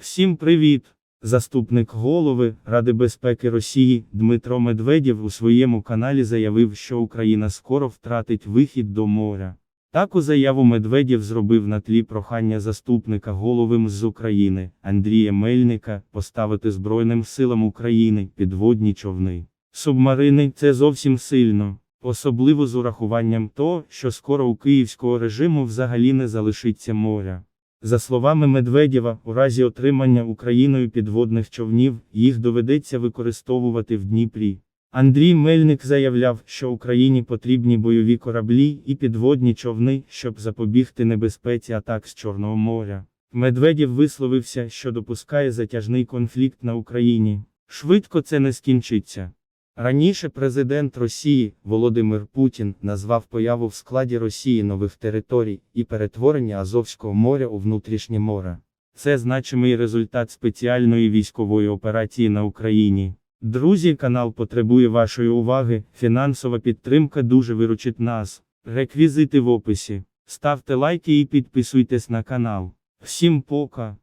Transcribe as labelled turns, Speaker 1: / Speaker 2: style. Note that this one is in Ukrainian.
Speaker 1: Всім привіт! Заступник голови Ради безпеки Росії Дмитро Медведєв у своєму каналі заявив, що Україна скоро втратить вихід до моря. Таку заяву Медведєв зробив на тлі прохання заступника голови МЗ України Андрія Мельника поставити Збройним силам України підводні човни. Субмарини це зовсім сильно, особливо з урахуванням того, що скоро у київського режиму взагалі не залишиться моря. За словами Медведєва, у разі отримання Україною підводних човнів, їх доведеться використовувати в Дніпрі. Андрій Мельник заявляв, що Україні потрібні бойові кораблі і підводні човни, щоб запобігти небезпеці атак з Чорного моря. Медведєв висловився, що допускає затяжний конфлікт на Україні. Швидко це не скінчиться. Раніше президент Росії Володимир Путін назвав появу в складі Росії нових територій і перетворення Азовського моря у внутрішнє море. Це значимий результат спеціальної військової операції на Україні. Друзі, канал потребує вашої уваги. Фінансова підтримка дуже виручить нас. Реквізити в описі. Ставте лайки і підписуйтесь на канал. Всім пока!